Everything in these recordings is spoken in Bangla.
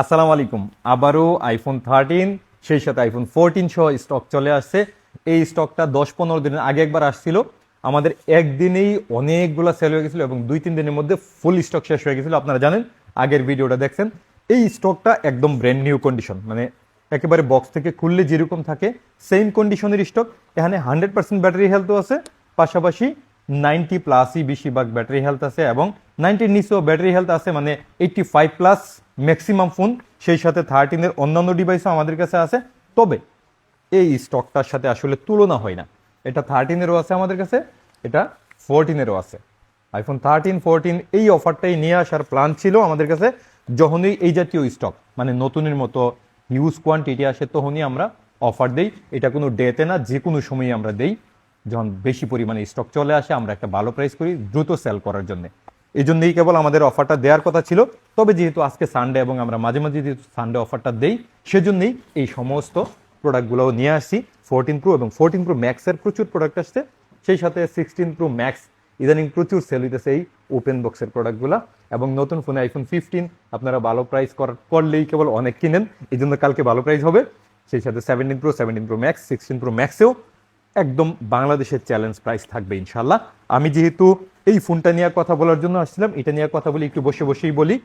আসসালামু আলাইকুম। আবারও আইফোন থার্টিন সেই সাথে আইফোন ফোরটিন সহ স্টক চলে আসছে। এই স্টকটা দশ পনেরো দিনের আগে একবার আসছিল। আমাদের একদিনেই অনেকগুলো সেল হয়ে গেছিল এবং দুই তিন দিনের মধ্যে ফুল স্টক শেষ হয়ে গেছিল। আপনারা জানেন, আগের ভিডিওটা দেখছেন। এই স্টকটা একদম ব্র্যান্ড নিউ কন্ডিশন মানে একেবারে বক্স থেকে খুললে যেরকম থাকে সেম কন্ডিশনের স্টক এখানে হান্ড্রেড পার্সেন্ট ব্যাটারি হেলথও আছে। পাশাপাশি নাইনটি প্লাসই বেশিরভাগ ব্যাটারি হেলথ আছে এবং নাইনটির নিচেও ব্যাটারি হেলথ আছে মানে eighty five plus maximum phone, সেই সাথে থার্টিনের অন্যান্য ডিভাইসও আমাদের কাছে আছে। তবে এই স্টকটার সাথে আসলে তুলনা হয় না। এটা থার্টিনেরও আছে আমাদের কাছে, এটা ফোরটিনেরও আছে। আইফোন থার্টিন, ফোরটিন, এই অফারটাই নিয়ে আসার প্ল্যান ছিল আমাদের কাছে, যখনই এই জাতীয় স্টক মানে নতুনের মতো হিউজ কোয়ান্টিটি আসে তখনই আমরা অফার দেই। এটা কোনো ডেতে না যে কোনো সময়ই আমরা দেই। যখন বেশি পরিমাণে স্টক চলে আসে, আমরা একটা ভালো প্রাইস করি, দ্রুত সেল করার জন্য। এই জন্যই কেবল আমাদের অফারটা দেওয়ার কথা ছিল। তবে যেহেতু আজকে সানডে এবং আমরা মাঝে মাঝে যেহেতু সানডে অফারটা দেই, সেজন্যই এই সমস্ত প্রোডাক্টগুলোও নিয়ে আসছি। ফোরটিন প্রো এবং ফোরটিন প্রো ম্যাক্সের প্রচুর প্রোডাক্ট আসছে। সেই সাথে সিক্সটিন প্রো ম্যাক্স ইদানিং প্রচুর সেল হইতেছে এই ওপেন বক্সের প্রোডাক্টগুলো এবং নতুন ফোনে আইফোন ফিফটিন আপনারা ভালো প্রাইস করলেই কেবল অনেক কিনেন। এই জন্য কালকে ভালো প্রাইস হবে। সেই সাথে seventeen pro seventeen pro max sixteen pro ম্যাক্সেও একদম বাংলাদেশের চ্যালেঞ্জ প্রাইস থাকবে ইনশাল্লাহ আমি যেহেতু এই ফোনটা নিয়ে কথা বলার জন্য আসছিলাম। এটা নিয়ে কথা বলি, একটু বসে বসেই বলি।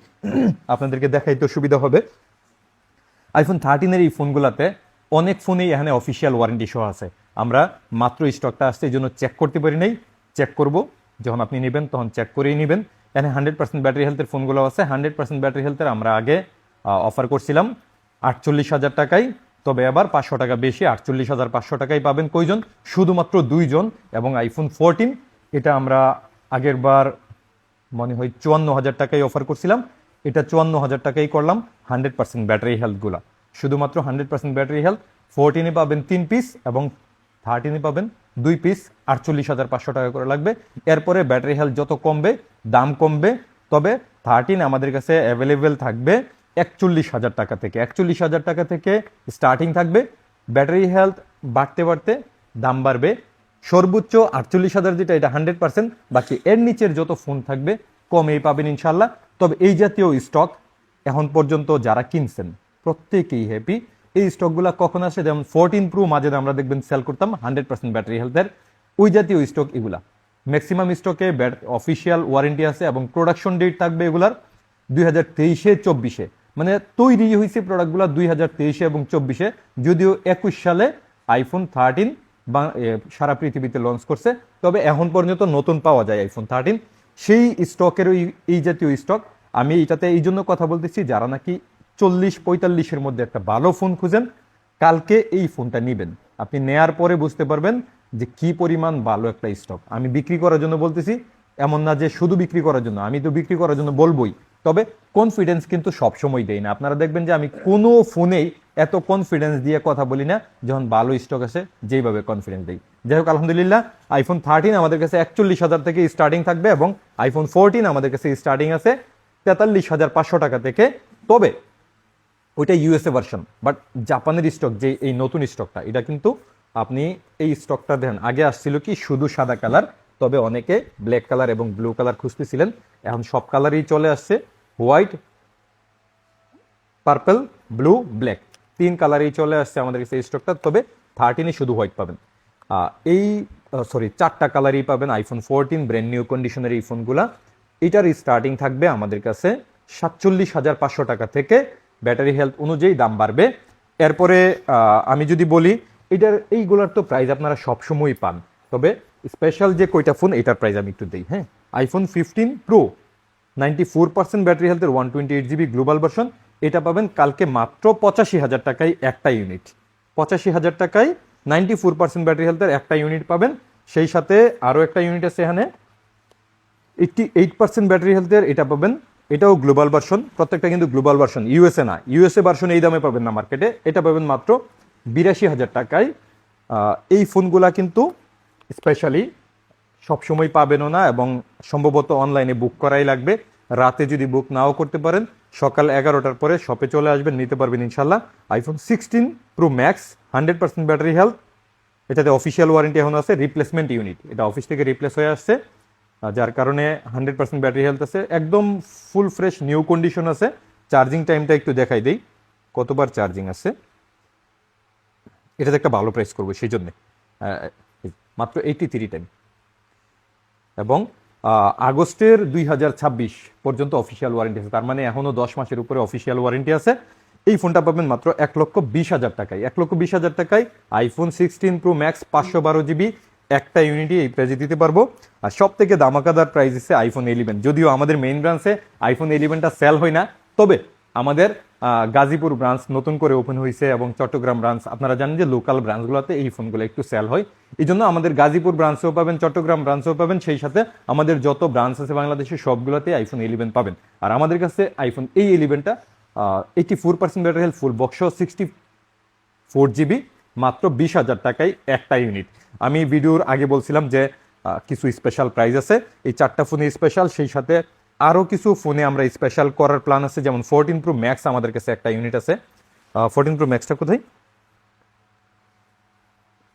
আপনাদেরকে দেখাইতে সুবিধা হবে। আইফোন থার্টিনের এই ফোনগুলোতে অনেক ফোনেই এখানে অফিসিয়াল ওয়ারেন্টি সহ আছে। আমরা মাত্র স্টকটা আসছে, এই জন্য চেক করতে পারি নাই। চেক করব। যখন আপনি নেবেন, তখন চেক করেই নেবেন। এখানে হান্ড্রেড পার্সেন্ট ব্যাটারি হেলথের ফোনগুলো আছে। হান্ড্রেড পার্সেন্ট ব্যাটারি হেলথের আমরা আগে অফার করছিলাম। আটচল্লিশ হাজার টাকায়। তবে এবার পাঁচশো টাকা বেশি, আটচল্লিশ হাজার পাঁচশো টাকায় পাবেন কয়জন? শুধুমাত্র দুইজন। এবং আইফোন ফোরটিন এটা আমরা আগের বার মনে হয় চুয়ান্ন হাজার টাকায় অফার করছিলাম। এটা চুয়ান্ন হাজার টাকাই করলাম হান্ড্রেড পার্সেন্ট ব্যাটারি হেলথগুলো শুধুমাত্র হান্ড্রেড পার্সেন্ট ব্যাটারি হেলথ ফোরটিনে পাবেন তিন পিস এবং থার্টিনে পাবেন দুই পিস আটচল্লিশ হাজার পাঁচশো টাকা করে লাগবে। এরপরে ব্যাটারি হেলথ যত কমবে, দাম কমবে, তবে থার্টিন আমাদের কাছে অ্যাভেলেবেল থাকবে একচল্লিশ হাজার টাকা থেকে। একচল্লিশ হাজার টাকা থেকে স্টার্টিং থাকবে। ব্যাটারি হেলথ বাড়তে বাড়তে দাম বাড়বে। সর্বোচ্চ আটচল্লিশ হাজার যেটা, এটা হান্ড্রেড পার্সেন্ট। বাকি এর নিচের যত ফোন থাকবে, কমেই পাবেন ইনশাল্লাহ তবে এই জাতীয় স্টক এখন পর্যন্ত যারা কিনছেন, প্রত্যেকেই হ্যাপি এই স্টকগুলো কখন আসে? যেমন ফোরটিন প্রো মাঝে আমরা দেখবেন সেল করতাম, হান্ড্রেড পার্সেন্ট ব্যাটারি হেলথের ওই জাতীয় স্টক এগুলা। ম্যাক্সিমাম স্টকে অফিসিয়াল ওয়ারেন্টি আছে এবং প্রোডাকশন ডেট থাকবে এগুলার দুই হাজার তেইশে, চব্বিশে। মানে তৈরি হয়েছে প্রোডাক্টগুলো দুই হাজার তেইশে এবং চব্বিশে। যদিও একুশ সালে আইফোন থার্টিন সারা পৃথিবীতে লঞ্চ করছে। তবে এখন পর্যন্ত নতুন পাওয়া যায় আইফোন থার্টিন সেই স্টকের ওই এই জাতীয় স্টক আমি এটাতে এই জন্য কথা বলতেছি, যারা নাকি চল্লিশ পঁয়তাল্লিশের মধ্যে একটা ভালো ফোন খুঁজেন, কালকে এই ফোনটা নেবেন। আপনি নেয়ার পরে বুঝতে পারবেন যে কি পরিমাণ ভালো একটা স্টক আমি বিক্রি করার জন্য বলতেছি, এমন না যে শুধু বিক্রি করার জন্য। আমি তো বিক্রি করার জন্য বলবোই। তবে কনফিডেন্স কিন্তু সবসময় দেই না। আপনারা দেখবেন যে আমি কোনো ফোনেই এত কনফিডেন্স দিয়ে কথা বলি না, যখন ভালো স্টক আছে যেইভাবে কনফিডেন্স দিই। যাই হোক, আলহামদুলিল্লাহ আইফোন থার্টিন আমাদের কাছে একচল্লিশ হাজার থেকে স্টার্টিং থাকবে এবং আইফোন ফোরটিন আমাদের কাছে স্টার্টিং আছে তেতাল্লিশ হাজার পাঁচশো টাকা থেকে। তবে, ওইটা ইউএসএ ভার্সন বাট জাপানের স্টক যে এই নতুন স্টকটা এটা কিন্তু আপনি এই স্টকটা দেখেন, আগে আসছিল কি শুধু সাদা কালার তবে অনেকে ব্ল্যাক কালার এবং ব্লু কালার খুঁজতেছিলেন। এখন সব কালারই চলে আসছে হোয়াইট পার্পল ব্লু ব্ল্যাক তিন কালারেই চলে আসছে আমাদের কাছে এই স্টকটা তবে থার্টিনে শুধু হোয়াইট পাবেন। এই সরি চারটা কালারই পাবেন আইফোন ফোরটিন ব্র্যান্ড নিউ কন্ডিশনের এই ফোনগুলা এটার স্টার্টিং থাকবে আমাদের কাছে সাতচল্লিশ হাজার পাঁচশো টাকা থেকে ব্যাটারি হেলথ অনুযায়ী দাম বাড়বে। এরপরে আমি যদি বলি, এটার, এইগুলার তো প্রাইস আপনারা সবসময়ই পান। তবে স্পেশাল যে কয়টা ফোন এটার প্রাইস আমি একটু দিই হ্যাঁ? IPhone fifteen pro ninety four percent battery হেলথের one twenty eight GB global version এটা পাবেন কালকে মাত্র পঁচাশি হাজার টাকায় একটা ইউনিট পঁচাশি হাজার টাকায় নাইনটি ফোর পার্সেন্ট ব্যাটারি হেলথের একটা ইউনিট পাবেন। সেই সাথে আরও একটা ইউনিট আছে এখানে। এইটটি এইট পার্সেন্ট ব্যাটারি হেলথের এটা পাবেন। এটাও গ্লোবাল ভার্সন প্রত্যেকটা কিন্তু গ্লোবাল ভার্সন ইউএসএ না। ইউএসএ ভার্সন এই দামে পাবেন না মার্কেটে এটা পাবেন মাত্র বিরাশি হাজার টাকায়। এই ফোনগুলা কিন্তু স্পেশালি সবসময় পাবেনও না এবং সম্ভবত অনলাইনে বুক করাই লাগবে। রাতে যদি বুক নাও করতে পারেন, সকাল এগারোটার পরে শপে চলে আসবেন, নিতে পারবেন ইনশাল্লাহ iPhone sixteen pro max hundred percent battery health এটাতে অফিসিয়াল ওয়ারেন্টি এখন আছে রিপ্লেসমেন্ট ইউনিট এটা অফিস থেকে রিপ্লেস হয়ে আসছে। যার কারণে হান্ড্রেড পার্সেন্ট ব্যাটারি হেলথ আছে। একদম ফুল ফ্রেশ নিউ কন্ডিশন আছে। চার্জিং টাইমটা একটু দেখাই দেই। কতবার চার্জিং আছে? এটাতে একটা ভালো প্রাইস করব, সেই জন্যে। মাত্র এইটি থ্রি টাইম এবং আগস্টের দুই হাজার ছাব্বিশ পর্যন্ত অফিসিয়াল ওয়ারেন্টি আছে। তার মানে এখনও দশ মাসের উপরে অফিসিয়াল ওয়ারেন্টি আছে। এই ফোনটা পাবেন মাত্র এক লক্ষ বিশ হাজার টাকায়। এক লক্ষ বিশ হাজার টাকায় আইফোন সিক্সটিন প্রো ম্যাক্স পাঁচশো বারো জিবি একটা ইউনিটই এই প্রাইজে দিতে পারব। আর সব থেকে দামাকাদার প্রাইস হচ্ছে আইফোন ইলেভেন যদিও আমাদের মেইন ব্রাঞ্চে আইফোন ইলেভেনটা সেল হয় না, তবে আমাদের গাজীপুর ব্রাঞ্চ নতুন করে ওপেন হয়েছে এবং চট্টগ্রাম ব্রাঞ্চ আপনারা জানেন যে লোকাল ব্রাঞ্চগুলোতে এই ফোনগুলো একটু সেল হয়। এই জন্য আমাদের গাজীপুর ব্রাঞ্চেও পাবেন, চট্টগ্রাম ব্রাঞ্চেও পাবেন, সেই সাথে আমাদের যত ব্রাঞ্চ আছে বাংলাদেশের সবগুলোতে আইফোন ইলেভেন পাবেন। আর আমাদের কাছে আইফোন এই ইলেভেনটা eighty four percent battery health full box sixty four GB মাত্র বিশ হাজার টাকায় একটা ইউনিট আমি ভিডিওর আগে বলছিলাম যে কিছু স্পেশাল প্রাইস আছে। এই চারটা ফোনে স্পেশাল সেই সাথে আরও কিছু ফোনে আমরা স্পেশাল করার প্ল্যান আছে, যেমন ফোরটিন প্রো ম্যাক্স আমাদের কাছে একটা ইউনিট আছে। ফোরটিন প্রো ম্যাক্সটা কোথায়?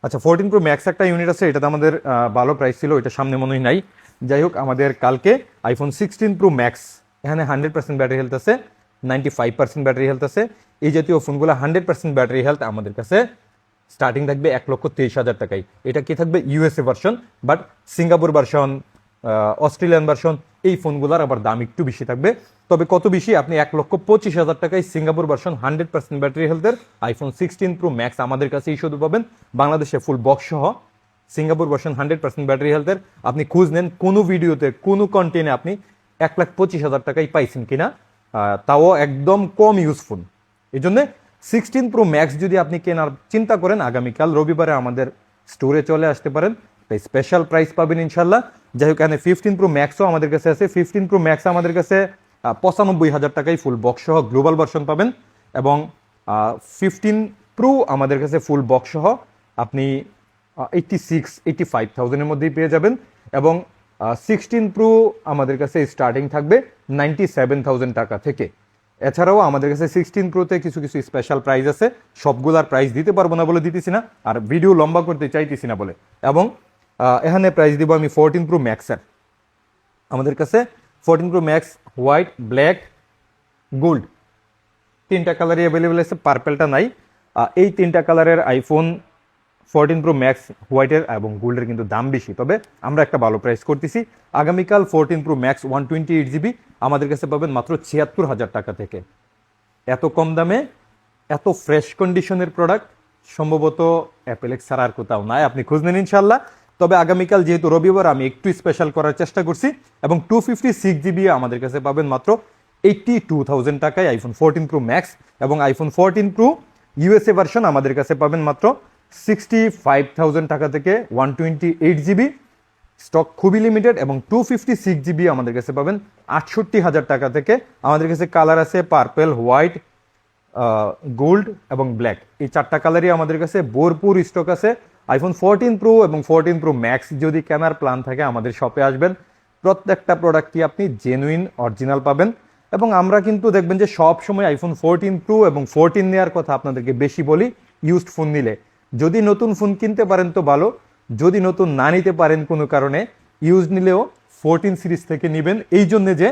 আচ্ছা ফোরটিন প্রো ম্যাক্স একটা ইউনিট আছে, এটাতে আমাদের ভালো প্রাইস ছিল এটা সামনে মনে হয় নাই। যাই হোক, আমাদের কালকে আইফোন সিক্সটিন প্রো ম্যাক্স এখানে হান্ড্রেড পার্সেন্ট ব্যাটারি হেলথ আছে ninety five percent battery health আছে। এই জাতীয় ফোনগুলো হান্ড্রেড পার্সেন্ট ব্যাটারি হেলথ আমাদের কাছে স্টার্টিং থাকবে এক লক্ষ তেইশ হাজার টাকায়। এটা কি থাকবে? USA version but Singapore version Australian version এই ফোনগুলোর আবার দাম একটু বেশি থাকবে। তবে কত বেশি? আপনি এক লক্ষ পঁচিশ হাজার টাকায় Singapore version hundred percent battery হেলথের আইফোন সিক্সটিন প্রো ম্যাক্স আমাদের কাছেই শুধু পাবেন। বাংলাদেশে ফুল বক্স সহ Singapore version hundred percent battery হেলথের আপনি খুঁজ নেন কোনো ভিডিওতে কোনো কন্টেন্টে আপনি এক লাখ পঁচিশ হাজার টাকায় পাইছেন কিনা। তাও একদম কম ইউজফুল এই জন্য সিক্সটিন প্রো ম্যাক্স যদি আপনি কেনার চিন্তা করেন, আগামীকাল রবিবারে আমাদের স্টোরে চলে আসতে পারেন। তাই স্পেশাল প্রাইস পাবেন ইনশাল্লাহ। যাই হোক, এখানে ফিফটিন প্রো ম্যাক্সও আমাদের কাছে আছে। ফিফটিন প্রো ম্যাক্স আমাদের কাছে পঁচানব্বই হাজার টাকায় ফুল বক্স সহ গ্লোবাল ভার্সন পাবেন। এবং ফিফটিন প্রো আমাদের কাছে ফুল বক্স সহ আপনি এইটটি সিক্স এইটটি ফাইভ থাউজেন্ডের মধ্যেই পেয়ে যাবেন। এবং সিক্সটিন প্রো আমাদের কাছে স্টার্টিং থাকবে নাইনটি সেভেন থাউজেন্ড টাকা থেকে। এছাড়াও আমাদের কাছে সিক্সটিন প্রোতে কিছু কিছু স্পেশাল প্রাইস আছে। সবগুলার প্রাইস দিতে পারব না বলে দিতেছি না। আর ভিডিও লম্বা করতে চাইতেছি না বলে। এবং এখানে প্রাইস দিব আমি ফোরটিন প্রো ম্যাক্সের আমাদের কাছে fourteen pro max white black gold তিনটা কালারই অ্যাভেলেবেল আছে পার্পেলটা নাই। এই তিনটা কালারের আইফোন ফোরটিন প্রো ম্যাক্স হোয়াইটের এবং গোল্ডের কিন্তু দাম বেশি। তবে আমরা একটা ভালো প্রাইস করতেছি। আগামীকাল fourteen pro max one twenty eight GB আমাদের কাছে পাবেন মাত্র ছিয়াত্তর হাজার টাকা থেকে। এত কম দামে, এত ফ্রেশ কন্ডিশনের প্রোডাক্ট সম্ভবত অ্যাপেলেক্স ছাড়া আর কোথাও নাই। আপনি খুঁজ নেন ইনশাল্লাহ তবে আগামীকাল যেহেতু রবিবার, আমি একটু স্পেশাল করার চেষ্টা করছি এবং টু ফিফটি সিক্স জিবি আমাদের কাছে পাবেন মাত্র এইটটি টু থাউজেন্ড টাকায় আইফোন ফোরটিন প্রো ম্যাক্স এবং iPhone fourteen pro USA version আমাদের কাছে পাবেন মাত্র সিক্সটি ফাইভ থাউজেন্ড টাকা থেকে one twenty eight GB stock খুবই লিমিটেড এবং টু ফিফটি সিক্স জিবি আমাদের কাছে পাবেন আটষট্টি হাজার টাকা থেকে। আমাদের কাছে কালার আছে পার্পেল হোয়াইট গোল্ড এবং ব্ল্যাক এই চারটা কালারই আমাদের কাছে ভরপুর স্টক আছে। আইফোন ফোরটিন প্রো এবং ফোরটিন প্রো ম্যাক্স যদি কেনার প্ল্যান থাকে আমাদের শপে আসবেন, প্রত্যেকটা প্রোডাক্টই আপনি জেনুইন অরিজিনাল পাবেন। এবং আমরা কিন্তু দেখবেন যে সব সময় আইফোন ফোরটিন প্রো এবং ফোরটিন নেওয়ার কথা আপনাদেরকে বেশি বলি ইউজড ফোন নিলে। যদি নতুন ফোন কিনতে পারেন তো ভালো, যদি নতুন না নিতে পারেন কোনো কারণে ইউজ নিলেও ফোরটিন সিরিজ থেকে নেবেন। এই জন্যে যে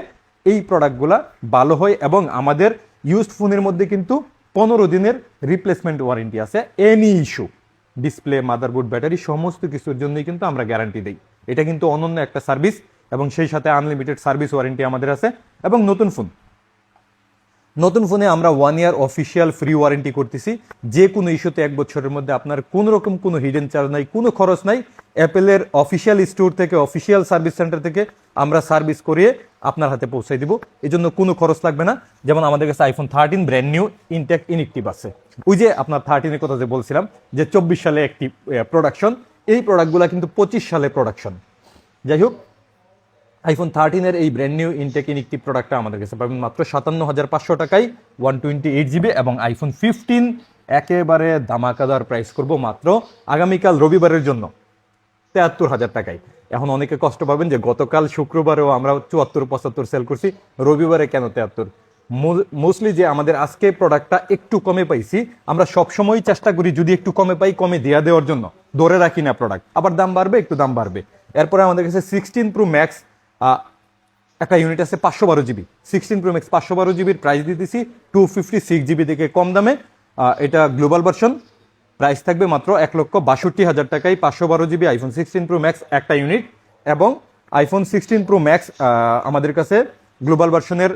এই প্রোডাক্টগুলা ভালো হয় এবং আমাদের ইউজড ফোনের মধ্যে কিন্তু পনেরো দিনের রিপ্লেসমেন্ট ওয়ারেন্টি আছে any issue display, motherboard, battery সমস্ত কিছুর জন্যই কিন্তু আমরা গ্যারান্টি দিই। এটা কিন্তু অনন্য একটা সার্ভিস এবং সেই সাথে আনলিমিটেড সার্ভিস ওয়ারেন্টি আমাদের আছে এবং নতুন ফোন। নতুন ফোনে আমরা one year official free warranty করতেছি। যে কোনো ইস্যুতে এক বছরের মধ্যে আপনার কোনো রকম কোনো হিডেন চার্জ নাই, কোনো খরচ নাই। অ্যাপেলের অফিসিয়াল স্টোর থেকে অফিসিয়াল সার্ভিস সেন্টার থেকে আমরা সার্ভিস করিয়ে আপনার হাতে পৌঁছাই দিব। এই জন্য কোনো খরচ লাগবে না। যেমন আমাদের কাছে iPhone thirteen brand new intact inactive আছে। ওই যে আপনার থার্টিনের কথা যে বলছিলাম, যে চব্বিশ সালে একটি প্রোডাকশন এই প্রোডাক্টগুলো কিন্তু পঁচিশ সালে প্রোডাকশন যাই হোক আইফোন থার্টিনের এই ব্র্যান্ড নিউ ইনটেক প্রোডাক্টটা আমাদের কাছে পাবেন মাত্র সাতান্ন হাজার পাঁচশো টাকায় ওয়ান টোয়েন্টি এইট জিবি এবং আইফোন ফিফটিন একেবারে ধামাকাদার প্রাইস করব মাত্র আগামীকাল রবিবারের জন্য তেহাত্তর হাজার টাকায়। এখন অনেকে কষ্ট পাবেন যে গতকাল শুক্রবারেও আমরা চুয়াত্তর, পঁচাত্তর সেল করছি, রবিবারে কেন তেহাত্তর মোস্টলি যে আমাদের আজকে প্রোডাক্টটা একটু কমে পাইছি, আমরা সবসময় চেষ্টা করি যদি একটু কমে পাই, কমে দেওয়া দেওয়ার জন্য। ধরে রাখি না প্রোডাক্ট আবার দাম বাড়বে, একটু দাম বাড়বে। এরপরে আমাদের কাছে সিক্সটিন প্রো ম্যাক্স একটা ইউনিট আছে পাঁচশো বারো জিবি সিক্সটিন প্রো ম্যাক্স পাঁচশো বারো জিবির প্রাইস দিতেছি টু ফিফটি সিক্স জিবি থেকে কম দামে। এটা গ্লোবাল ভার্সন প্রাইস থাকবে মাত্র এক লক্ষ বাষট্টি হাজার টাকায় পাঁচশো বারো GB iPhone sixteen pro max একটা ইউনিট এবং আইফোন সিক্সটিন প্রো ম্যাক্স আমাদের কাছে গ্লোবাল ভার্সনের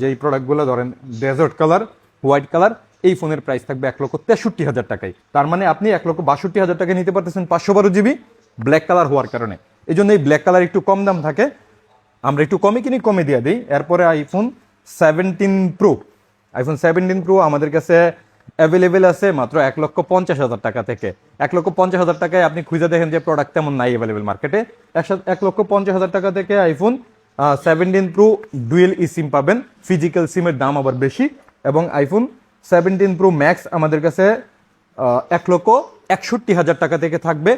যেই প্রোডাক্টগুলো ধরেন ডেজার্ট কালার হোয়াইট কালার এই ফোনের প্রাইস থাকবে এক লক্ষ তেষট্টি হাজার টাকায়। তার মানে আপনি এক লক্ষ বাষট্টি হাজার টাকায় নিতে পারতেছেন পাঁচশো বারো জিবি ব্ল্যাক কালার হওয়ার কারণে। এই জন্য এই ব্ল্যাক কালার একটু কম দাম থাকে। আমরা একটু কমে কিনি কমে দিয়ে দিই। এরপরে iPhone seventeen pro iPhone seventeen pro আমাদের কাছে অ্যাভেলেবেল আছে মাত্র এক লক্ষ পঞ্চাশ হাজার টাকা থেকে। এক লক্ষ পঞ্চাশ হাজার টাকায় আপনি খুঁজে দেখেন যে প্রোডাক্ট তেমন নাই অ্যাভেলেবেল মার্কেটে একসাথে এক লক্ষ পঞ্চাশ হাজার টাকা থেকে iPhone seventeen pro dual e SIM পাবেন। ফিজিক্যাল সিমের দাম আবার বেশি। এবং আইফোন সেভেন্টিন প্রো ম্যাক্স আমাদের কাছে এক লক্ষ একষট্টি হাজার টাকা থেকে থাকবে।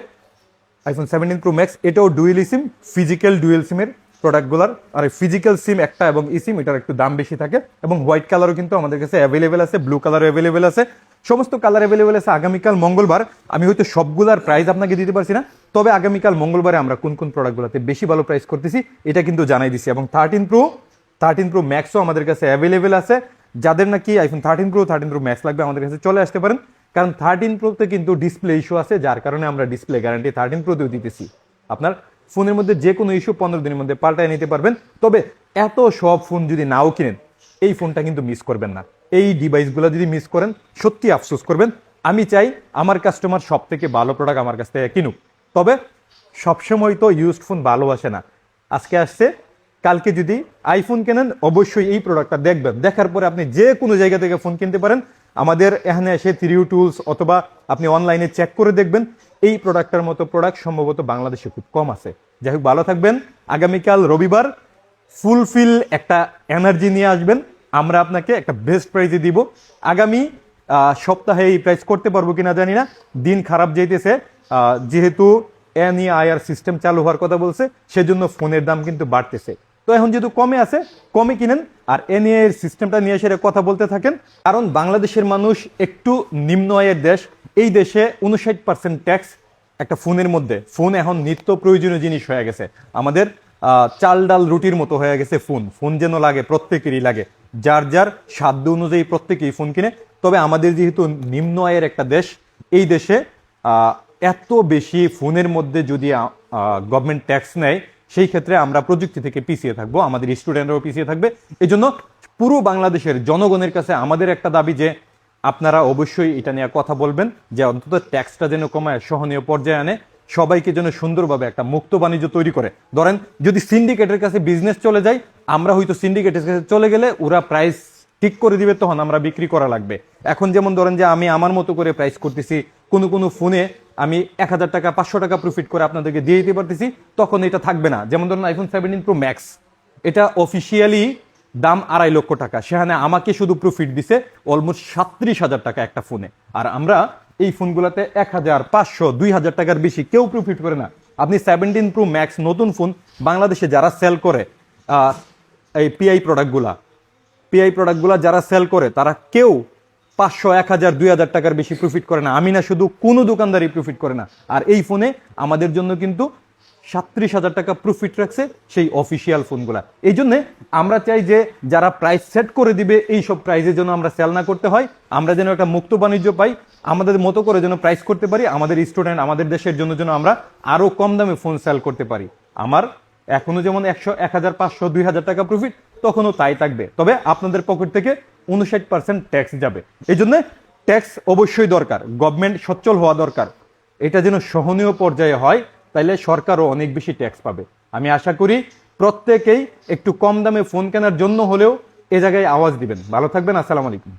আইফোন সেভেন্টিন প্রো ম্যাক্স এটাও ডুয়েল সিম ফিজিক্যাল ডুয়েল সিমের প্রোডাক্টগুলোর আর ফিজিক্যাল সিম একটা এবং ই সিম এটার একটু দাম বেশি থাকে। এবং হোয়াইট কালারও কিন্তু আমাদের কাছে অ্যাভেলেবেল আছে ব্লু কালার অ্যাভেলেবেল আছে। সমস্ত কালার অ্যাভেলেবেল আছে আগামীকাল মঙ্গলবার। আমি হয়তো সবগুলার প্রাইস আপনাকে দিতে পারছি না। তবে আগামীকাল মঙ্গলবারে আমরা কোন কোন প্রোডাক্টগুলোতে বেশি ভালো প্রাইস করতেছি, এটা কিন্তু জানাই দিছি। এবং থার্টিন প্রো থার্টিন প্রো ম্যাক্সও আমাদের কাছে অ্যাভেলেবেল আছে। যাদের নাকি iPhone thirteen pro thirteen pro max লাগবে, আমাদের কাছে চলে আসতে পারেন। কারণ থার্টিন প্রোতে কিন্তু ডিসপ্লে ইস্যু আছে, যার কারণে আমরা ডিসপ্লে গ্যারান্টি থার্টিন প্রোতেও দিতেছি। আপনার ফোনের মধ্যে যে কোনো ইস্যু পনেরো দিনের মধ্যে পাল্টায় নিতে পারবেন, তবে এত সব ফোন যদি নাও কিনেন, এই ফোনটা কিন্তু মিস করবেন না। এই ডিভাইসগুলো যদি মিস করেন, সত্যি আফসোস করবেন, আমি চাই আমার কাস্টমার সব থেকে ভালো প্রোডাক্ট আমার কাছ থেকে কিনুক। তবে সবসময় তো ইউজড ফোন ভালো আসে না। আজকে আসছে, কালকে যদি আইফোন কেনেন, অবশ্যই এই প্রোডাক্টটা দেখবেন। দেখার পরে আপনি যে কোনো জায়গা থেকে ফোন কিনতে পারেন আমাদের এখানে এসে থ্রিউ টুলস অথবা আপনি অনলাইনে চেক করে দেখবেন, এই প্রোডাক্টটার মতো প্রোডাক্ট সম্ভবত বাংলাদেশে খুব কম আছে। যাই হোক, ভালো থাকবেন। আগামীকাল রবিবার ফুলফিল একটা এনার্জি নিয়ে আসবেন। আমরা আপনাকে একটা বেস্ট প্রাইজে দিব। আগামী সপ্তাহে এই প্রাইস করতে পারব কিনা জানি না। দিন খারাপ যেতেছে যেহেতু এনইআইআর সিস্টেম চালু হওয়ার কথা বলছে, সেজন্য ফোনের দাম কিন্তু বাড়তেছে। তো এখন যেহেতু কমে আছে, কমে কিনেন। আর এনইআই এর সিস্টেমটা নিয়ে এসে কথা বলতে থাকেন। কারণ বাংলাদেশের মানুষ একটু নিম্ন আয়ের দেশ। এই দেশে উনষাট পার্সেন্ট ট্যাক্স একটা ফোনের মধ্যে। ফোন এখন নিত্য প্রয়োজনীয় জিনিস হয়ে গেছে। আমাদের চাল ডাল রুটির মতো হয়ে গেছে ফোন। ফোন যেন লাগে, প্রত্যেকেরই লাগে। যার যার সাধ্য অনুযায়ী প্রত্যেকেই ফোন কিনে। তবে আমাদের যেহেতু নিম্ন আয়ের একটা দেশ, এই দেশে এত বেশি ফোনের মধ্যে যদি গভর্নমেন্ট ট্যাক্স নেয় সেই ক্ষেত্রে আমরা প্রযুক্তি থেকে পিছিয়ে থাকব, আমাদের স্টুডেন্টরাও পিছিয়ে থাকবে। এই জন্য পুরো বাংলাদেশের জনগণের কাছে আমাদের একটা দাবি যে আপনারা অবশ্যই এটা নিয়ে কথা বলবেন, যে অন্তত ট্যাক্সটা যেন কমায়, সহনীয় পর্যায়ে আনে, সবাইকে যেন সুন্দরভাবে একটা মুক্ত বাণিজ্য তৈরি করে। ধরেন, যদি সিন্ডিকেটের কাছে বিজনেস চলে যায়, আমরা হয়তো সিন্ডিকেটের কাছে চলে গেলে ওরা প্রাইস ঠিক করে দিবে, তখন আমরা বিক্রি করা লাগবে। এখন যেমন ধরেন যে আমি আমার মতো করে প্রাইস করতেছি, কোনো কোনো ফোনে আমি এক হাজার টাকা, পাঁচশো টাকা প্রফিট করে আপনাদেরকে দিয়ে দিতে পারতেছি, তখন এটা থাকবে না। যেমন ধরুন আইফোন সেভেন্টিন প্রো ম্যাক্স এটা অফিসিয়ালি দাম আড়াই লক্ষ টাকা। সেখানে আমাকে শুধু প্রফিট দিছে অলমোস্ট সাত্রিশ হাজার টাকা একটা ফোনে আর আমরা এই ফোনগুলোতে এক হাজার পাঁচশো, দুই হাজার টাকার বেশি কেউ প্রফিট করে না। আপনি সেভেন্টিন প্রো ম্যাক্স নতুন ফোন বাংলাদেশে যারা সেল করে এই পিআই প্রোডাক্টগুলা পিআই প্রোডাক্টগুলা যারা সেল করে, তারা কেউ পাঁচশো, এক হাজার, দুই হাজার টাকার বেশি প্রফিট করে না। আমি না শুধু কোনো দোকানদারই প্রফিট করে না। আর এই ফোনে আমাদের জন্য কিন্তু সাত্রিশ হাজার টাকা প্রফিট রাখছে সেই অফিসিয়াল ফোনগুলা। এই জন্য আমরা চাই যে যারা প্রাইস সেট করে দিবে, এই সব প্রাইসের জন্য আমরা সেল না করতে হয়, আমরা যেন একটা মুক্ত বাণিজ্য পাই, আমাদের মতো করে যেন প্রাইস করতে পারি, আমাদের স্টুডেন্ট আমাদের দেশের জন্য যেন আমরা আরও কম দামে ফোন সেল করতে পারি। আমার এখনও যেমন একশো, এক হাজার, পাঁচশো, দুই হাজার টাকা প্রফিট তখনও তাই থাকবে। তবে আপনাদের পকেট থেকে উনষাট পার্সেন্ট ট্যাক্স যাবে। এই জন্য ট্যাক্স অবশ্যই দরকার গভর্নমেন্ট সচ্ছল হওয়া দরকার। এটা যেন সহনীয় পর্যায়ে হয়, তাইলে সরকারও অনেক বেশি ট্যাক্স পাবে। আমি আশা করি প্রত্যেকেই একটু কম দামে ফোন কেনার জন্য হলেও এ জায়গায় আওয়াজ দিবেন। ভালো থাকবেন, আসসালামু আলাইকুম।